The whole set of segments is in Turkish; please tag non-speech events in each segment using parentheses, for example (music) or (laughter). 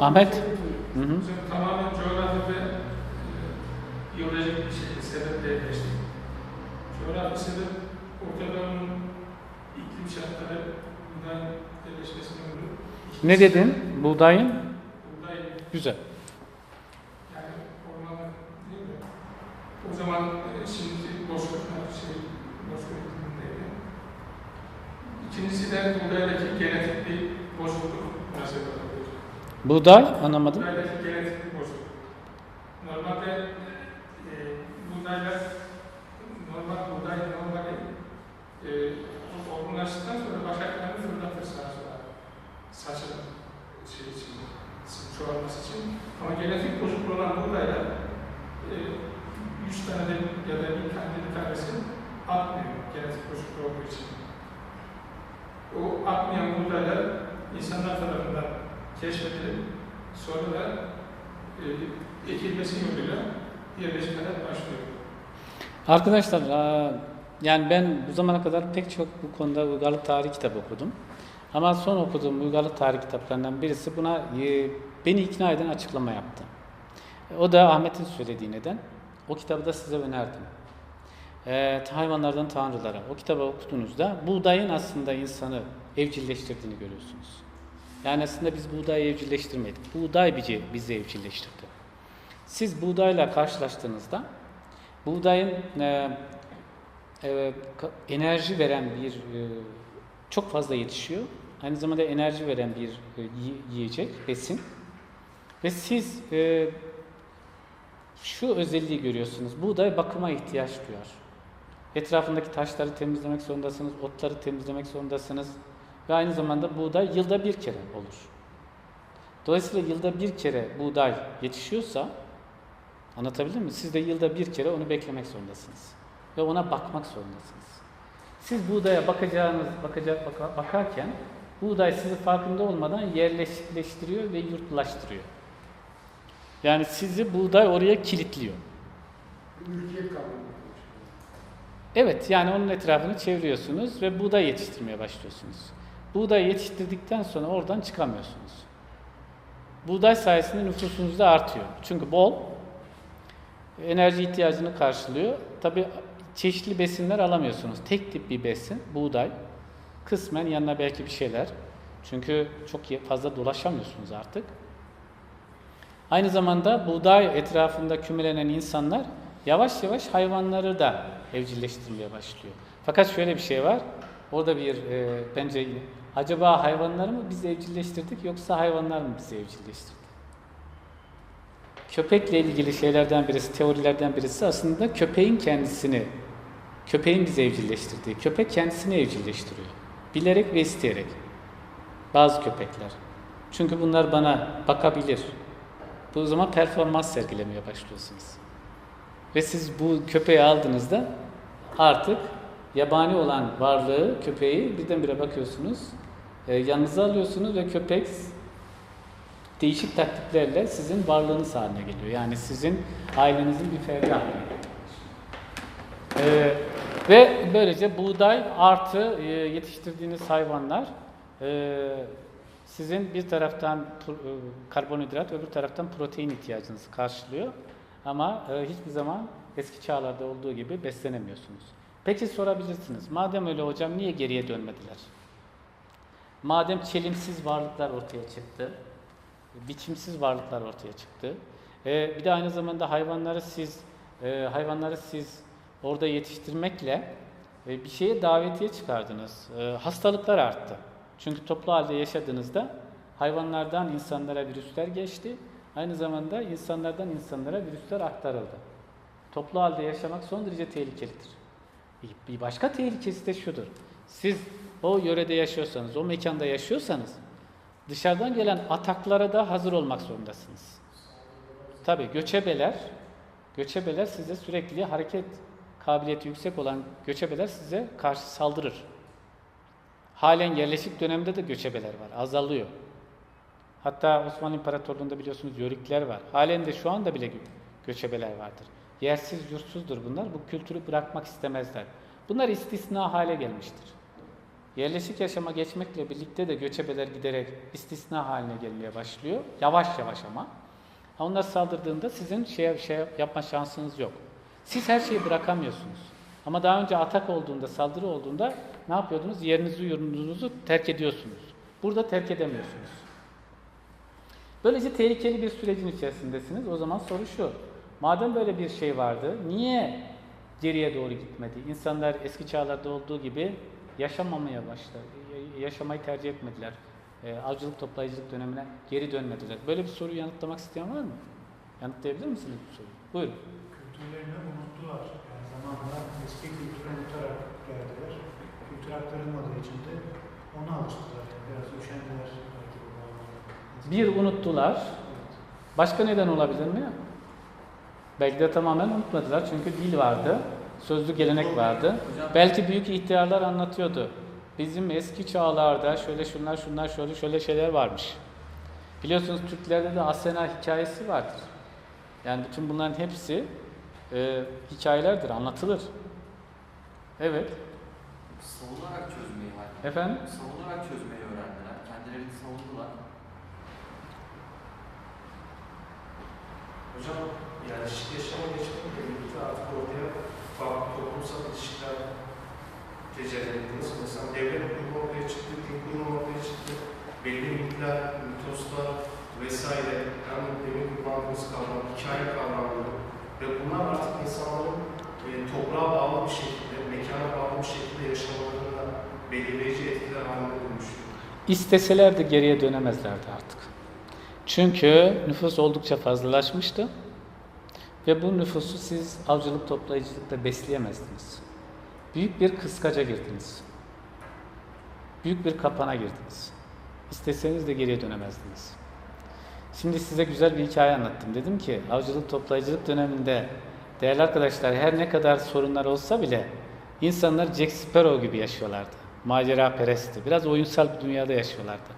Ahmet. Hı hı. Tamamen coğrafi ve e, biyolojik bir şey, sebeple yerleştik. Coğrafi sebep Orta Doğu'nun iklim şartları bundan yerleşmesine oluyor. Ne dedin? Buğdayın? Buğday Güzel. yani ormanlar değil mi? O zaman e, şimdi bozkırlar şey, bozkır iklimindeydi. İkincisi de buğdaydaki genetik bir bozukluk münasebet oluyor. Buğday anlamadım. Normalde e, normal buğday normali e, sonra başaklarını fırlatır sağa. Saçın şey için, çoğalması için. Ama genetik bozukluğu olan buğdaylar e, 100 tane de ya da bir tane bir atmıyor genetik bozukluğu için. O atmayan buğdaylar insanlar tarafından keşfedilip sonra da e, ekilmesi yoluyla yerleşmeler başlıyor. Arkadaşlar eee, yani ben bu zamana kadar pek çok bu konuda uygarlık tarihi kitabı okudum. Ama son okuduğum uygarlık tarihi kitaplarından birisi buna e, beni ikna eden açıklama yaptı. O da Ahmet'in söylediği neden. O kitabı da size önerdim. Eee, hayvanlardan tanrılara. O kitabı okuduğunuzda buğdayın aslında insanı evcilleştirdiğini görüyorsunuz. Yani aslında biz buğdayı evcilleştirmedik. Buğday bizi, bizi evcilleştirdi. Siz buğdayla karşılaştığınızda buğdayın e, e, enerji veren bir e, çok fazla yetişiyor. Aynı zamanda enerji veren bir e, yi- yiyecek, besin. Ve siz e, şu özelliği görüyorsunuz. Buğday bakıma ihtiyaç duyar. Etrafındaki taşları temizlemek zorundasınız, otları temizlemek zorundasınız. Ve aynı zamanda buğday yılda bir kere olur. Dolayısıyla yılda bir kere buğday yetişiyorsa, anlatabildim mi? Siz de yılda bir kere onu beklemek zorundasınız. Ve ona bakmak zorundasınız. Siz buğdaya bakacağınız, bakacak, baka- bakarken buğday sizi farkında olmadan yerleştiriyor ve yurtlaştırıyor. Yani sizi buğday oraya kilitliyor. Evet yani onun etrafını çeviriyorsunuz ve buğday yetiştirmeye başlıyorsunuz. Buğday yetiştirdikten sonra oradan çıkamıyorsunuz. Buğday sayesinde nüfusunuz da artıyor. Çünkü bol enerji ihtiyacını karşılıyor. Tabi çeşitli besinler alamıyorsunuz. Tek tip bir besin buğday. Kısmen yanına belki bir şeyler. Çünkü çok fazla dolaşamıyorsunuz artık. Aynı zamanda buğday etrafında kümelenen insanlar yavaş yavaş hayvanları da evcilleştirmeye başlıyor. Fakat şöyle bir şey var. Orada bir e, bence acaba hayvanları mı biz evcilleştirdik yoksa hayvanlar mı bizi evcilleştirdi? Köpekle ilgili şeylerden birisi, teorilerden birisi aslında köpeğin kendisini, köpeğin bizi evcilleştirdiği. Köpek kendisini evcilleştiriyor. Bilerek ve isteyerek. Bazı köpekler. Çünkü bunlar bana bakabilir. Bu zaman performans sergilemeye başlıyorsunuz. Ve siz bu köpeği aldığınızda artık yabani olan varlığı, köpeği birdenbire bakıyorsunuz, e, yanınıza alıyorsunuz ve köpek değişik taktiklerle sizin varlığınız haline geliyor. Yani sizin ailenizin bir ferdi haline. Ee, ve böylece buğday artı e, yetiştirdiğiniz hayvanlar e, sizin bir taraftan e, karbonhidrat öbür taraftan protein ihtiyacınızı karşılıyor. Ama e, hiçbir zaman eski çağlarda olduğu gibi beslenemiyorsunuz. Peki sorabilirsiniz. Madem öyle hocam niye geriye dönmediler? Madem çelimsiz varlıklar ortaya çıktı, biçimsiz varlıklar ortaya çıktı. Ee, bir de aynı zamanda hayvanları siz e, hayvanları siz orada yetiştirmekle e, bir şeye davetiye çıkardınız. E, hastalıklar arttı. Çünkü toplu halde yaşadığınızda hayvanlardan insanlara virüsler geçti. Aynı zamanda insanlardan insanlara virüsler aktarıldı. Toplu halde yaşamak son derece tehlikelidir. Bir- başka tehlikesi de şudur. Siz o yörede yaşıyorsanız, o mekanda yaşıyorsanız dışarıdan gelen ataklara da hazır olmak zorundasınız. Tabii göçebeler, göçebeler size sürekli hareket kabiliyeti yüksek olan göçebeler size karşı saldırır. Halen yerleşik dönemde de göçebeler var, azalıyor. Hatta Osmanlı İmparatorluğu'nda biliyorsunuz yörükler var. Halen de şu anda bile gö- göçebeler vardır. Yersiz, yurtsuzdur bunlar. Bu kültürü bırakmak istemezler. Bunlar istisna hale gelmiştir. Yerleşik yaşama geçmekle birlikte de göçebeler giderek istisna haline gelmeye başlıyor. Yavaş yavaş ama. Onlar saldırdığında sizin şey, şey yapma şansınız yok. Siz her şeyi bırakamıyorsunuz. Ama daha önce atak olduğunda, saldırı olduğunda ne yapıyordunuz? Yerinizi, yurdunuzu terk ediyorsunuz. Burada terk edemiyorsunuz. Böylece tehlikeli bir sürecin içerisindesiniz. O zaman soru şu. Madem böyle bir şey vardı, niye geriye doğru gitmedi? İnsanlar eski çağlarda olduğu gibi yaşamamaya başladı. Yaşamayı tercih etmediler. E, avcılık toplayıcılık dönemine geri dönmediler. Böyle bir soruyu yanıtlamak isteyen var mı? Yanıtlayabilir misiniz bu soruyu? Buyurun. Kültürlerini unuttular. Yani zamanla eski kültürü unutarak geldiler. Kültür aktarılmadığı için de ona alıştılar. Yani biraz üşendiler. Bir unuttular. Başka neden olabilir mi? Belki de tamamen unutmadılar çünkü dil vardı, sözlü gelenek vardı. Belki büyük ihtiyarlar anlatıyordu. Bizim eski çağlarda şöyle şunlar şunlar şöyle şöyle şeyler varmış. Biliyorsunuz Türklerde de Asena hikayesi vardır. Yani bütün bunların hepsi e, hikayelerdir, anlatılır. Evet. Savunarak çözmeyi hallettiler. Efendim? Savunarak çözmeyi öğrendiler. Kendilerini savundular. Hocam yani yaşama geçmekle birlikte artık ortaya farklı toplumsal ilişkiler tecelli etti. Nasıl mesela devlet kurumu ortaya çıktı, din kurumu ortaya çıktı. Belli mitler, mitoslar vesaire hem demin kullandığımız kavram, hikaye kavramları ve bunlar artık insanların e, toprağa bağlı bir şekilde, mekana bağlı bir şekilde yaşamalarına belirleyici etkiler haline dönüştü. İsteseler de geriye dönemezlerdi artık. Çünkü nüfus oldukça fazlalaşmıştı ve bu nüfusu siz avcılık toplayıcılıkla besleyemezdiniz. Büyük bir kıskaca girdiniz. Büyük bir kapana girdiniz. İsteseniz de geriye dönemezdiniz. Şimdi size güzel bir hikaye anlattım. Dedim ki avcılık toplayıcılık döneminde değerli arkadaşlar her ne kadar sorunlar olsa bile insanlar Jack Sparrow gibi yaşıyorlardı. Macera perestti. Biraz oyunsal bir dünyada yaşıyorlardı.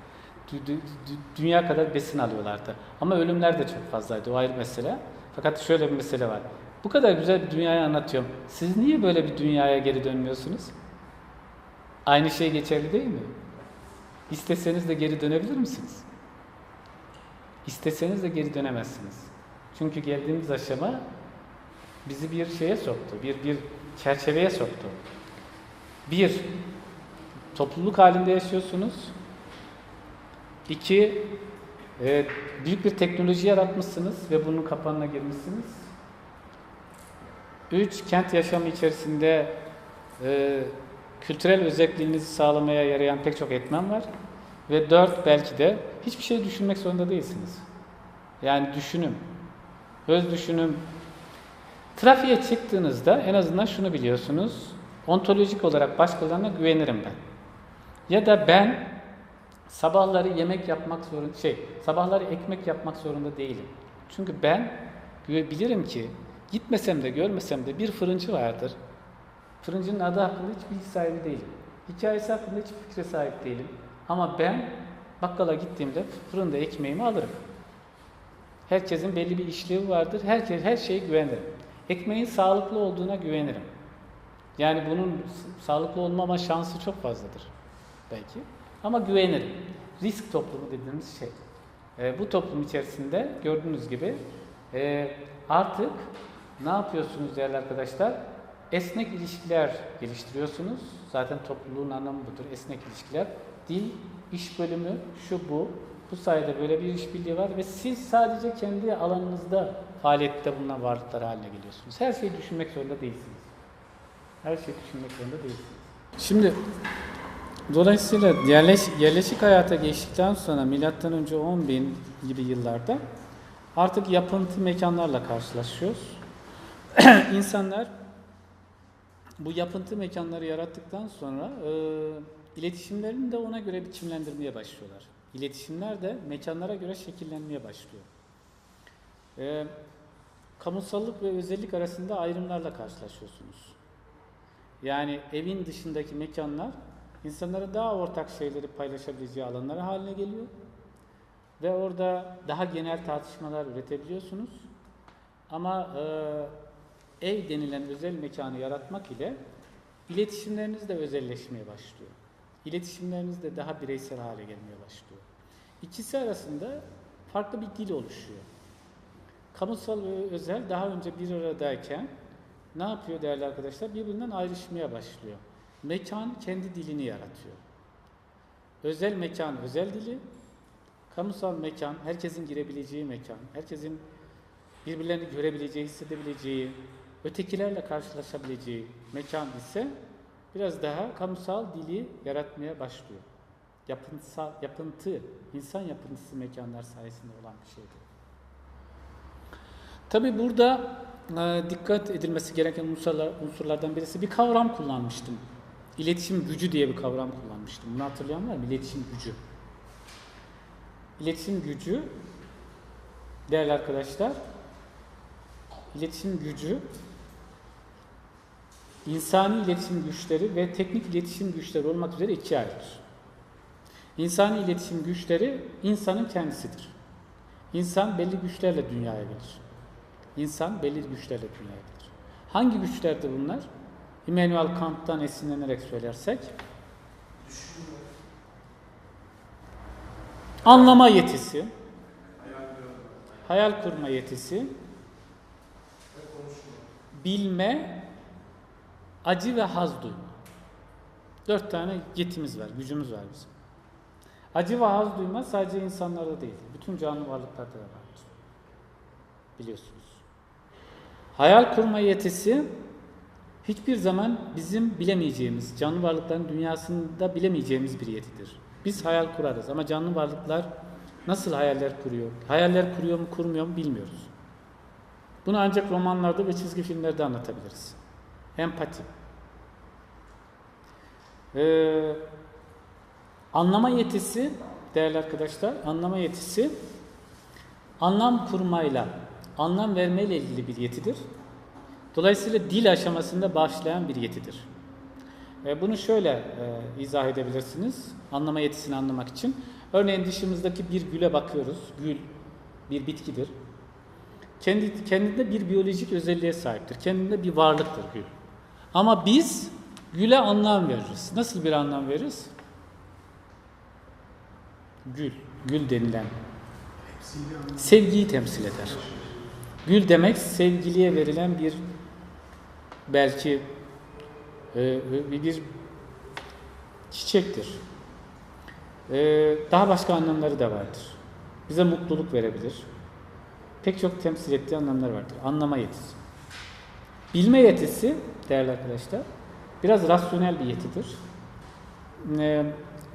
Dü- dü- dü- dünya kadar besin alıyorlardı. Ama ölümler de çok fazlaydı. O ayrı mesele. Fakat şöyle bir mesele var. Bu kadar güzel bir dünyayı anlatıyorum. Siz niye böyle bir dünyaya geri dönmüyorsunuz? Aynı şey geçerli değil mi? İsteseniz de geri dönebilir misiniz? İsteseniz de geri dönemezsiniz. Çünkü geldiğimiz aşama bizi bir şeye soktu, bir bir çerçeveye soktu. Bir, topluluk halinde yaşıyorsunuz. İki, e, büyük bir teknoloji yaratmışsınız ve bunun kapanına girmişsiniz. Üç, kent yaşamı içerisinde e, kültürel özelliğinizi sağlamaya yarayan pek çok etmen var. Ve dört, belki de hiçbir şey düşünmek zorunda değilsiniz. Yani düşünüm, öz düşünüm. Trafiğe çıktığınızda en azından şunu biliyorsunuz. Ontolojik olarak başkalarına güvenirim ben. Ya da ben sabahları yemek yapmak zorunda, şey, sabahları ekmek yapmak zorunda değilim. Çünkü ben bilirim ki gitmesem de görmesem de bir fırıncı vardır. Fırıncının adı hakkında hiç bilgi sahibi değilim. Hikayesi hakkında hiç fikre sahip değilim. Ama ben bakkala gittiğimde fırında ekmeğimi alırım. Herkesin belli bir işlevi vardır. Herkes her şeye güvenirim. Ekmeğin sağlıklı olduğuna güvenirim. Yani bunun sağlıklı olmama şansı çok fazladır belki. Ama güvenirim. Risk toplumu dediğimiz şey. E, bu toplum içerisinde gördüğünüz gibi e, artık ne yapıyorsunuz değerli arkadaşlar? Esnek ilişkiler geliştiriyorsunuz. Zaten topluluğun anlamı budur. Esnek ilişkiler. Dil, iş bölümü, şu bu. Bu sayede böyle bir işbirliği var ve siz sadece kendi alanınızda faaliyette bulunan varlıklar haline geliyorsunuz. Her şeyi düşünmek zorunda değilsiniz. Her şeyi düşünmek zorunda değilsiniz. Şimdi dolayısıyla yerleş, yerleşik hayata geçtikten sonra milattan önce 10 bin gibi yıllarda artık yapıntı mekanlarla karşılaşıyoruz. (clears throat) İnsanlar bu yapıntı mekanları yarattıktan sonra e, iletişimlerini de ona göre biçimlendirmeye başlıyorlar. İletişimler de mekanlara göre şekillenmeye başlıyor. E, kamusallık ve özellik arasında ayrımlarla karşılaşıyorsunuz. Yani evin dışındaki mekanlar insanların daha ortak şeyleri paylaşabileceği alanlar haline geliyor. Ve orada daha genel tartışmalar üretebiliyorsunuz. Ama e, ev denilen özel mekanı yaratmak ile iletişimleriniz de özelleşmeye başlıyor. İletişimleriniz de daha bireysel hale gelmeye başlıyor. İkisi arasında farklı bir dil oluşuyor. Kamusal ve özel daha önce bir aradayken ne yapıyor değerli arkadaşlar? Birbirinden ayrışmaya başlıyor. Mekan kendi dilini yaratıyor. Özel mekan özel dili, kamusal mekan herkesin girebileceği mekan, herkesin birbirlerini görebileceği, hissedebileceği, ötekilerle karşılaşabileceği mekan ise biraz daha kamusal dili yaratmaya başlıyor. Yapınsal, yapıntı, insan yapıntısı mekanlar sayesinde olan bir şeydir. Tabi burada e, dikkat edilmesi gereken unsurlar, unsurlardan birisi bir kavram kullanmıştım. İletişim gücü diye bir kavram kullanmıştım. Bunu hatırlayan var mı? İletişim gücü. İletişim gücü değerli arkadaşlar iletişim gücü insani iletişim güçleri ve teknik iletişim güçleri olmak üzere ikiye ayrılır. İnsani iletişim güçleri insanın kendisidir. İnsan belli güçlerle dünyaya gelir. İnsan belli güçlerle dünyaya gelir. Hangi güçlerdir bunlar? Immanuel Kant'tan esinlenerek söylersek anlama yetisi, hayal kurma yetisi, bilme, acı ve haz duyma. Dört tane yetimiz var, gücümüz var bizim. Acı ve haz duyma sadece insanlarda değil, bütün canlı varlıklarda da vardır. Biliyorsunuz. Hayal kurma yetisi hiçbir zaman bizim bilemeyeceğimiz, canlı varlıkların dünyasında bilemeyeceğimiz bir yetidir. Biz hayal kurarız ama canlı varlıklar nasıl hayaller kuruyor? Hayaller kuruyor mu, kurmuyor mu bilmiyoruz. Bunu ancak romanlarda ve çizgi filmlerde anlatabiliriz. Empati. Ee, anlama yetisi, değerli arkadaşlar, anlama yetisi anlam kurmayla, anlam vermeyle ilgili bir yetidir. Dolayısıyla dil aşamasında başlayan bir yetidir. E, bunu şöyle e, izah edebilirsiniz, anlama yetisini anlamak için. Örneğin dışımızdaki bir güle bakıyoruz. Gül bir bitkidir. Kendi, kendinde bir biyolojik özelliğe sahiptir. Kendinde bir varlıktır gül. Ama biz güle anlam veririz. Nasıl bir anlam veririz? Gül, gül denilen sevgiyi temsil eder. Gül demek sevgiliye verilen bir belki e, bir bir çiçektir. E, daha başka anlamları da vardır. Bize mutluluk verebilir. Pek çok temsil ettiği anlamlar vardır. Anlama yetisi. Bilme yetisi değerli arkadaşlar biraz rasyonel bir yetidir. E,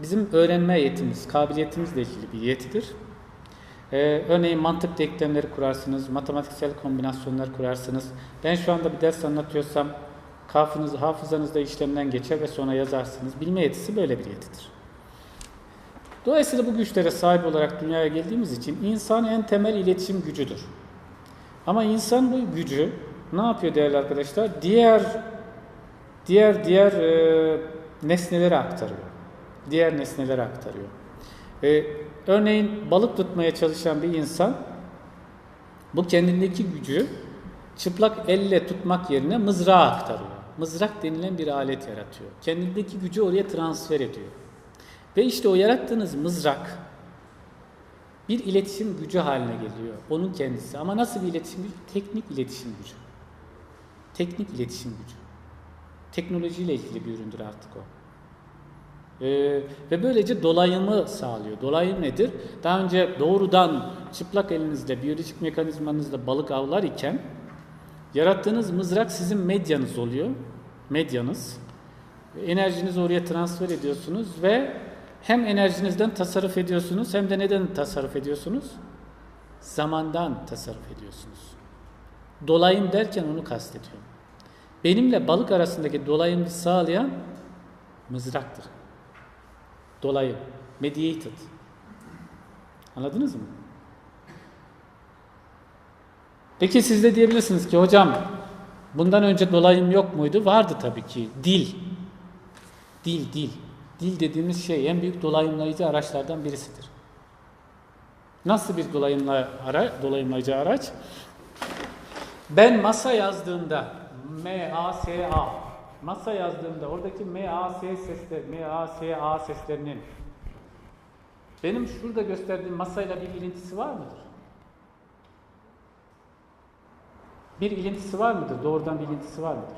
bizim öğrenme yetimiz, kabiliyetimizle ilgili bir yetidir. Ee, örneğin mantık denklemleri kurarsınız, matematiksel kombinasyonlar kurarsınız. Ben şu anda bir ders anlatıyorsam kafanız, hafızanızda işlemden geçer ve sonra yazarsınız. Bilme yetisi böyle bir yetidir. Dolayısıyla bu güçlere sahip olarak dünyaya geldiğimiz için insan en temel iletişim gücüdür. Ama insan bu gücü ne yapıyor değerli arkadaşlar? Diğer diğer diğer e, nesnelere aktarıyor. Diğer nesnelere aktarıyor. E, örneğin balık tutmaya çalışan bir insan bu kendindeki gücü çıplak elle tutmak yerine mızrağa aktarıyor. Mızrak denilen bir alet yaratıyor. Kendindeki gücü oraya transfer ediyor. Ve işte o yarattığınız mızrak bir iletişim gücü haline geliyor. Onun kendisi. Ama nasıl bir iletişim gücü? Teknik iletişim gücü. Teknik iletişim gücü. Teknolojiyle ilgili bir üründür artık o. Ee, ve böylece dolayımı sağlıyor. Dolayım nedir? Daha önce doğrudan çıplak elinizle, biyolojik mekanizmanızla balık avlar iken yarattığınız mızrak sizin medyanız oluyor. Medyanız. Enerjinizi oraya transfer ediyorsunuz ve hem enerjinizden tasarruf ediyorsunuz hem de neden tasarruf ediyorsunuz? Zamandan tasarruf ediyorsunuz. Dolayım derken onu kastediyorum. Benimle balık arasındaki dolayımı sağlayan mızraktır. Dolayım. Mediated. Anladınız mı? Peki siz de diyebilirsiniz ki hocam bundan önce dolayım yok muydu? Vardı tabii ki. Dil. Dil, dil. Dil dediğimiz şey en büyük dolayımlayıcı araçlardan birisidir. Nasıl bir dolayımla ara, dolayımlayıcı araç? Ben masa yazdığımda M A S A masa yazdığımda oradaki M, A, S sesler, M, A, S, A seslerinin benim şurada gösterdiğim masayla bir ilintisi var mıdır? Bir ilintisi var mıdır? Doğrudan bir ilintisi var mıdır?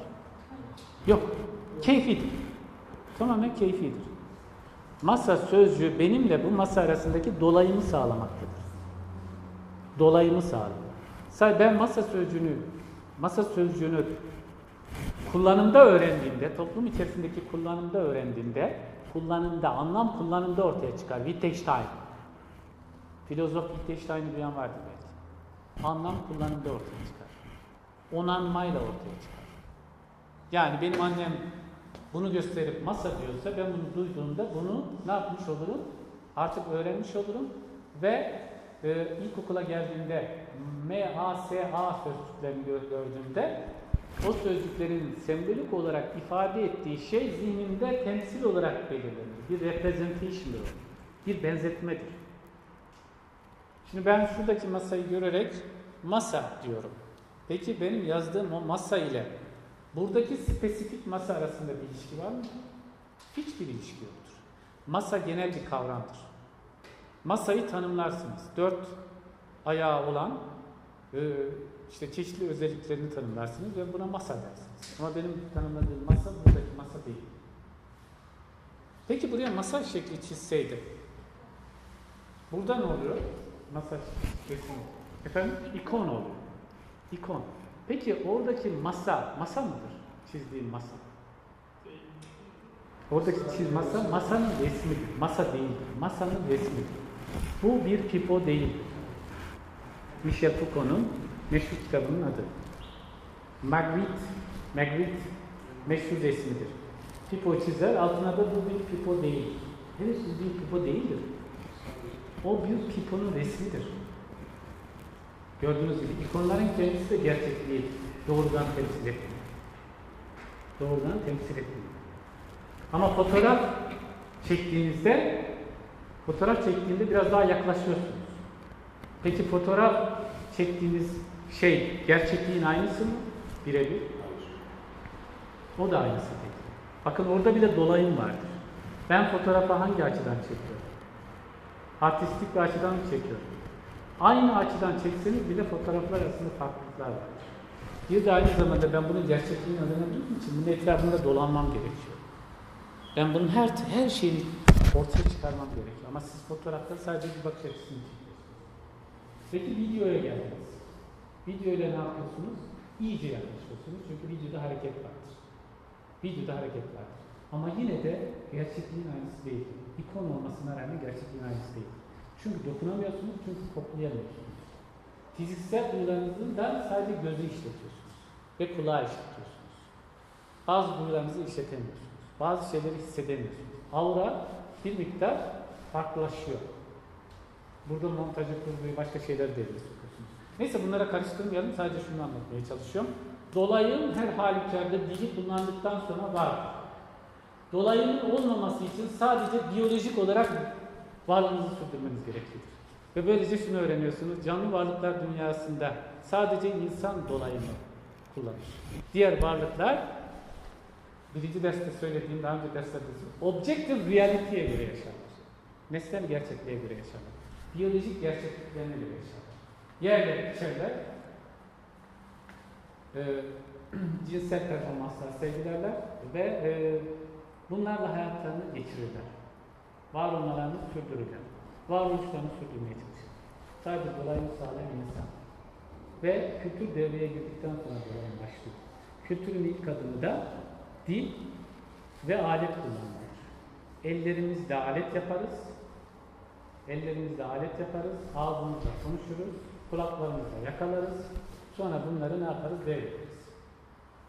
Yok. Keyfidir. Tamamen keyfidir. Masa sözcüğü benimle bu masa arasındaki dolayımı sağlamaktadır. Dolayımı sağlıyor. Say ben masa sözcüğünü masa sözcüğünü kullanımda öğrendiğimde, toplum içerisindeki kullanımda öğrendiğimde, kullanımda, anlam kullanımda ortaya çıkar. Wittgenstein. Filozof Wittgenstein'i duyan vardır belki. Anlam kullanımda ortaya çıkar. Onanmayla ortaya çıkar. Yani benim annem bunu gösterip masa diyorsa ben bunu duyduğumda bunu ne yapmış olurum? Artık öğrenmiş olurum ve e, ilkokula geldiğimde M, A, S, A sözcüklerini gör- gördüğümde o sözcüklerin sembolik olarak ifade ettiği şey zihnimde temsil olarak belirlenir. Bir representation'dır. Bir benzetmedir. Şimdi ben şuradaki masayı görerek masa diyorum. Peki benim yazdığım o masa ile buradaki spesifik masa arasında bir ilişki var mı? Hiçbir ilişki yoktur. Masa genel bir kavramdır. Masayı tanımlarsınız. Dört ayağı olan e, işte çeşitli özelliklerini tanımlarsınız ve buna masa dersiniz. Ama benim tanımladığım masa buradaki masa değil. Peki buraya masa şekli çizseydim. Burada ne oluyor? Masa resmi. Efendim? İkon oluyor. İkon. Peki oradaki masa, masa mıdır? Çizdiğim masa. Oradaki çiz masa, masanın resmidir. Masa değildir. Masanın resmidir. Bu bir pipo değildir. Michel Foucault'un meşhur kitabının adı. Magritte, Magritte meşhur resmidir. Pipo çizer, altına da bu bir pipo değil. Henüz bir pipo değildir. O bir piponun resmidir. Gördüğünüz gibi ikonların kendisi de gerçekliği doğrudan temsil etmiyor. Doğrudan temsil etmiyor. Ama fotoğraf çektiğinizde fotoğraf çektiğinde biraz daha yaklaşıyorsunuz. Peki fotoğraf çektiğiniz şey gerçekliğin aynısı mı? Birebir. O da aynısı değil. Bakın orada bile dolayım vardır. Ben fotoğrafı hangi açıdan çekiyorum? Artistik bir açıdan mı çekiyorum? Aynı açıdan çekseniz bile fotoğraflar arasında farklılıklar var. Bir de aynı zamanda ben bunun gerçekliğini öğrenebildiğim için bunun etrafında dolanmam gerekiyor. Ben bunun her her şeyini ortaya çıkarmam gerekiyor. Ama siz fotoğrafta sadece bir bakış açısını. Peki videoya geldiniz. Video ile ne yapıyorsunuz? İyice yaklaşıyorsunuz. Çünkü videoda hareket vardır. Videoda hareket vardır. Ama yine de gerçekliğin aynısı değil. İkon olmasına rağmen gerçekliğin aynısı değil. Çünkü dokunamıyorsunuz, çünkü koklayamıyorsunuz. Fiziksel duyularınızın sadece gözü işletiyorsunuz. Ve kulağı işletiyorsunuz. Bazı duyularınızı işletemiyorsunuz. Bazı şeyleri hissedemiyorsunuz. Aura bir miktar farklılaşıyor. Burada montajı kurduğu başka şeyler devreye sokuyorsunuz. Neyse bunlara karıştırmayalım. Sadece şunu anlatmaya çalışıyorum. Dolayın her halükarda dili kullandıktan sonra var. Dolayının olmaması için sadece biyolojik olarak varlığınızı sürdürmeniz gereklidir. Ve böylece şunu öğreniyorsunuz. Canlı varlıklar dünyasında sadece insan dolayını kullanır. Diğer varlıklar birinci derste söylediğim, daha önce derslerde. Objective reality'ye göre yaşarlar. Nesnel gerçekliğe göre yaşarlar. Biyolojik gerçekliklerine göre yaşarlar. Yerler, içerler, e, cinsel performanslar sergilerler ve e, bunlarla hayatlarını geçirirler. Var olmalarını sürdürürler. Varoluşlarını sürdürmeye çalışır. Sadece dolayını sağlayan insan. Ve kültür devreye girdikten sonra dolayın başlıyor. Kültürün ilk adımı da dil ve alet kullanmadır. Ellerimizle alet yaparız. Ellerimizle alet yaparız. Ağzımızla konuşuruz. Kulaklarımızla yakalarız. Sonra bunları ne yaparız? Devrederiz.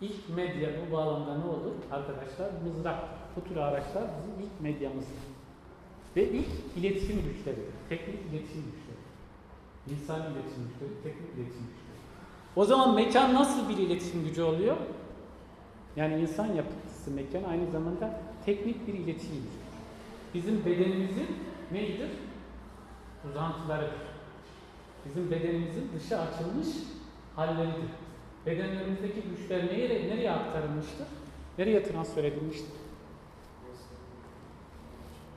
İlk medya bu bağlamda ne olur? Arkadaşlar mızraktır. Bu tür araçlar bizim ilk medyamızdır. Ve ilk iletişim güçleridir. Teknik iletişim güçleri. İnsani iletişim güçleri, teknik iletişim güçleri. O zaman mekan nasıl bir iletişim gücü oluyor? Yani insan yapısı mekan aynı zamanda teknik bir iletişim gücüdür. Bizim bedenimizin neydir? Uzantılarıdır. Bizim bedenimizin dışa açılmış halleridir. Bedenlerimizdeki güçler nereye, nereye aktarılmıştır? Nereye transfer edilmiştir?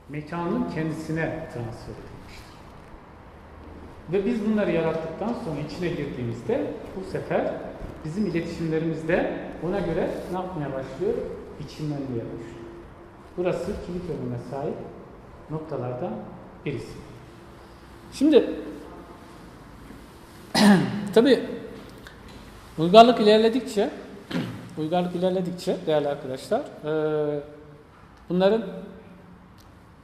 Mekanın kendisine transfer edilmiştir. Ve biz bunları yarattıktan sonra içine girdiğimizde bu sefer bizim iletişimlerimizde ona göre ne yapmaya başlıyor? İçimlenmeye başlıyor. Burası kilit önüne sahip noktalardan birisi. Şimdi tabi uygarlık ilerledikçe (clears throat) uygarlık ilerledikçe değerli arkadaşlar eee, bunların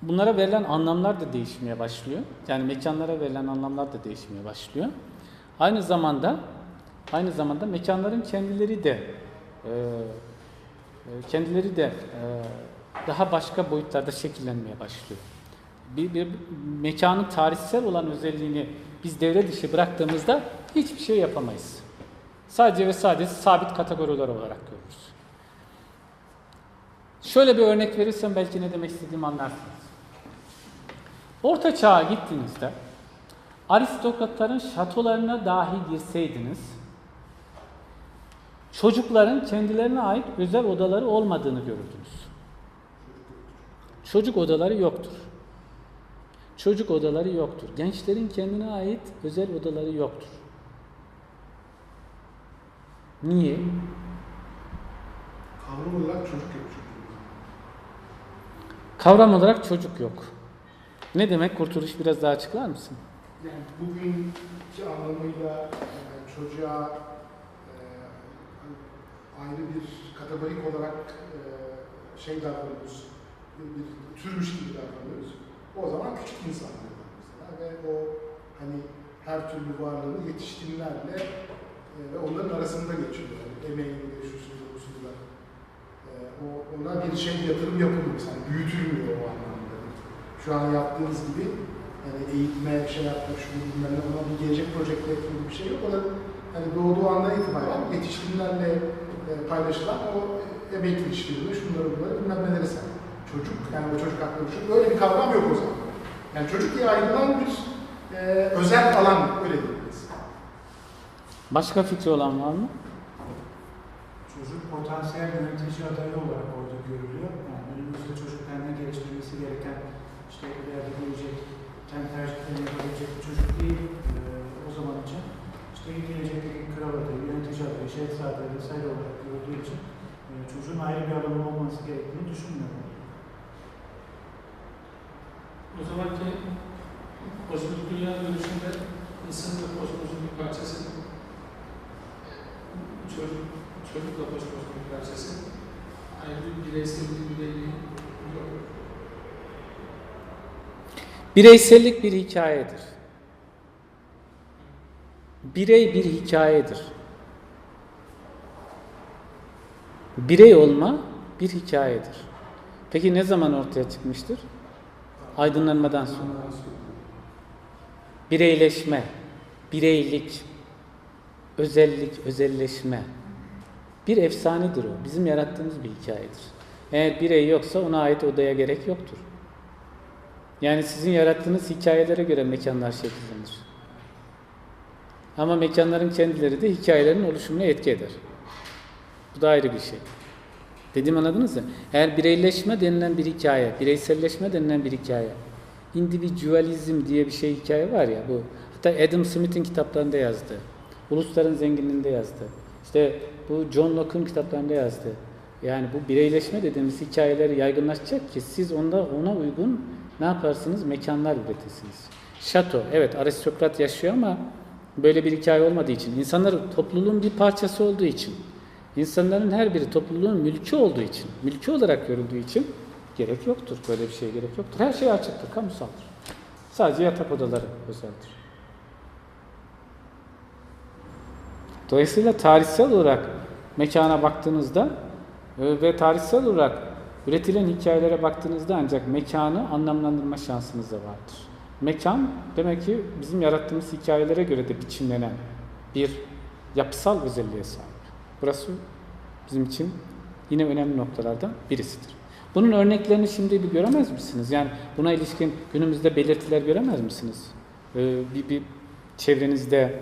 bunlara verilen anlamlar da değişmeye başlıyor. Yani mekanlara verilen anlamlar da değişmeye başlıyor. Aynı zamanda aynı zamanda mekanların kendileri de eee, e, kendileri de eee, daha başka boyutlarda şekillenmeye başlıyor. Bir, bir mekanın tarihsel olan özelliğini biz devre dışı bıraktığımızda hiçbir şey yapamayız. Sadece ve sadece sabit kategoriler olarak görürüz. Şöyle bir örnek verirsem belki ne demek istediğimi anlarsınız. Orta çağa gittiğinizde aristokratların şatolarına dahi girseydiniz çocukların kendilerine ait özel odaları olmadığını görürdünüz. Çocuk odaları yoktur. Çocuk odaları yoktur. Gençlerin kendine ait özel odaları yoktur. Niye? Kavram olarak çocuk yok. Kavram olarak çocuk yok. Ne demek kurtuluş biraz daha açıklar mısın? Yani bugünkü anlamıyla e, çocuğa e, ayrı bir kategorik olarak e, şey davranıyoruz. Bir türmüş gibi davranıyoruz. O zaman küçük insanlar mesela ve o hani her türlü varlığını yetişkinlerle e, ve onların arasında geçiyor. Yani emeğiyle, şusuyla, busuyla. E, o, ona bir şey yatırım yapılmıyor. Yani büyütülmüyor o anlamda. Şu an yaptığınız gibi yani eğitme, şey yapma, şunu bilmem ne, ona bir gelecek projekte gibi bir şey yok. O da hani doğduğu andan itibaren yetişkinlerle e, paylaşılan o emek ilişkileri, şunları bunları bilmem neleri sen. Çocuk, yani o çocuk hakları şu, böyle bir kavram yok o zaman. Yani çocuk diye ayrılan bir e, özel alan, öyle diyebiliriz. Başka fikri olan var mı? Çocuk potansiyel yönetici adayı olarak orada görülüyor. Yani önümüzde çocuk kendine geliştirmesi gereken, işte ileride gelecek, kendi tercihlerini yapabilecek bir çocuk değil eee, o zaman için. İşte gelecekteki kral adayı, yönetici adayı, şehzade vesaire olarak gördüğü için eee, çocuğun ayrı bir alanı olması gerektiğini düşünmüyorum. O zamanki kozmik dünya görüşünde insanın da kozmosun bir parçası, çocuk, çocuk da kozmosun bir parçası. Ayrı bir bireysel bir bireyliği yok. Bireysellik bir hikayedir. Birey bir hikayedir. Birey olma bir hikayedir. Peki ne zaman ortaya çıkmıştır? Aydınlanmadan sonra. Bireyleşme, bireylik, özellik, özelleşme. Bir efsanedir o. Bizim yarattığımız bir hikayedir. Eğer birey yoksa ona ait odaya gerek yoktur. Yani sizin yarattığınız hikayelere göre mekanlar şekillenir. Ama mekanların kendileri de hikayelerin oluşumuna etki eder. Bu da ayrı bir şey. Dediğimi anladınız mı? Eğer bireyleşme denilen bir hikaye, bireyselleşme denilen bir hikaye, individualizm diye bir şey hikaye var ya bu. Hatta Adam Smith'in kitaplarında yazdı. Ulusların zenginliğinde yazdı. İşte bu John Locke'un kitaplarında yazdı. Yani bu bireyleşme dediğimiz hikayeleri yaygınlaşacak ki siz onda ona uygun ne yaparsınız? Mekanlar üretesiniz. Şato, evet aristokrat yaşıyor ama böyle bir hikaye olmadığı için, insanlar topluluğun bir parçası olduğu için, insanların her biri topluluğun mülkü olduğu için, mülkü olarak görüldüğü için gerek yoktur. Böyle bir şeye gerek yoktur. Her şey açıktır, kamusaldır. Sadece yatak odaları özeldir. Dolayısıyla tarihsel olarak mekana baktığınızda e, ve tarihsel olarak üretilen hikayelere baktığınızda ancak mekanı anlamlandırma şansınız da vardır. Mekan demek ki bizim yarattığımız hikayelere göre de biçimlenen bir yapısal özelliğe sahip. Burası bizim için yine önemli noktalardan birisidir. Bunun örneklerini şimdi bir göremez misiniz? Yani buna ilişkin günümüzde belirtiler göremez misiniz? Ee, bir, bir çevrenizde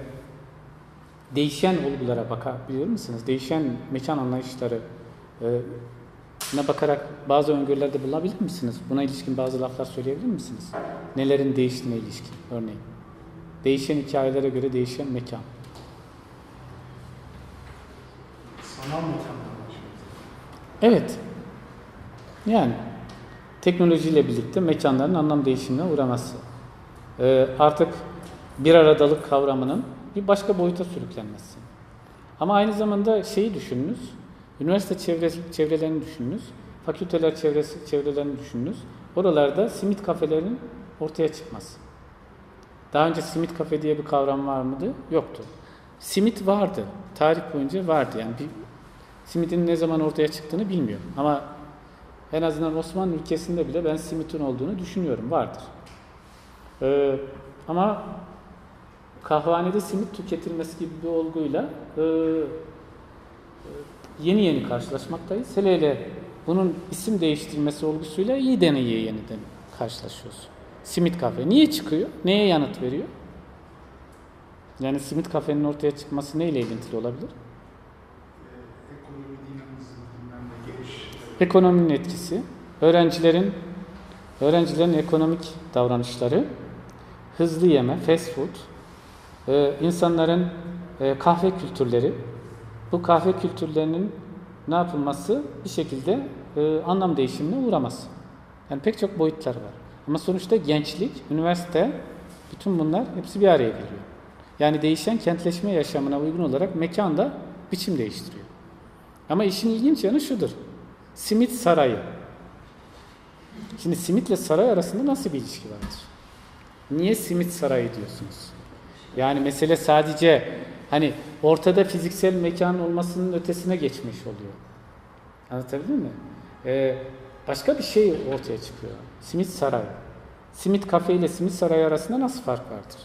değişen olgulara bakabiliyor musunuz? Değişen mekan anlayışları, e, Buna bakarak bazı öngörülerde bulabilir misiniz? Buna ilişkin bazı laflar söyleyebilir misiniz? Nelerin değiştiğine ilişkin örneğin. Değişen hikayelere göre değişen mekan. Sanal mekanlar başlıyor. Evet. Yani teknolojiyle birlikte mekanların anlam değişimine uğraması. Ee, artık bir aradalık kavramının bir başka boyuta sürüklenmesi. Ama aynı zamanda şeyi düşününüz. Üniversite çevresi, çevrelerini düşününüz. Fakülteler çevresi, çevrelerini düşününüz. Oralarda simit kafelerin ortaya çıkması. Daha önce simit kafe diye bir kavram var mıydı? Yoktu. Simit vardı. Tarih boyunca vardı. Yani bir Simidin ne zaman ortaya çıktığını bilmiyorum. Ama en azından Osmanlı ülkesinde bile ben simitin olduğunu düşünüyorum. Vardır. Ee, ama kahvanede simit tüketilmesi gibi bir olguyla e, e, yeni yeni karşılaşmaktayız. Hele hele bunun isim değiştirmesi olgusuyla iyi deneye yeniden karşılaşıyoruz. Simit kafe. Niye çıkıyor? Neye yanıt veriyor? Yani simit kafenin ortaya çıkması neyle ilintili olabilir? Ee, ekonomi dinamizmi bilmem ne geliş. Ekonominin etkisi, öğrencilerin öğrencilerin ekonomik davranışları, hızlı yeme, fast food, e, insanların e, kahve kültürleri, bu kahve kültürlerinin ne yapılması bir şekilde e, anlam değişimine uğraması. Yani pek çok boyutlar var. Ama sonuçta gençlik, üniversite, bütün bunlar hepsi bir araya geliyor. Yani değişen kentleşme yaşamına uygun olarak mekanda biçim değiştiriyor. Ama işin ilginç yanı şudur. Simit sarayı. Şimdi simitle saray arasında nasıl bir ilişki vardır? Niye simit sarayı diyorsunuz? Yani mesele sadece hani ortada fiziksel mekan olmasının ötesine geçmiş oluyor. Anlatabildim mi? Ee, başka bir şey ortaya çıkıyor. Simit sarayı. Simit kafe ile simit sarayı arasında nasıl fark vardır?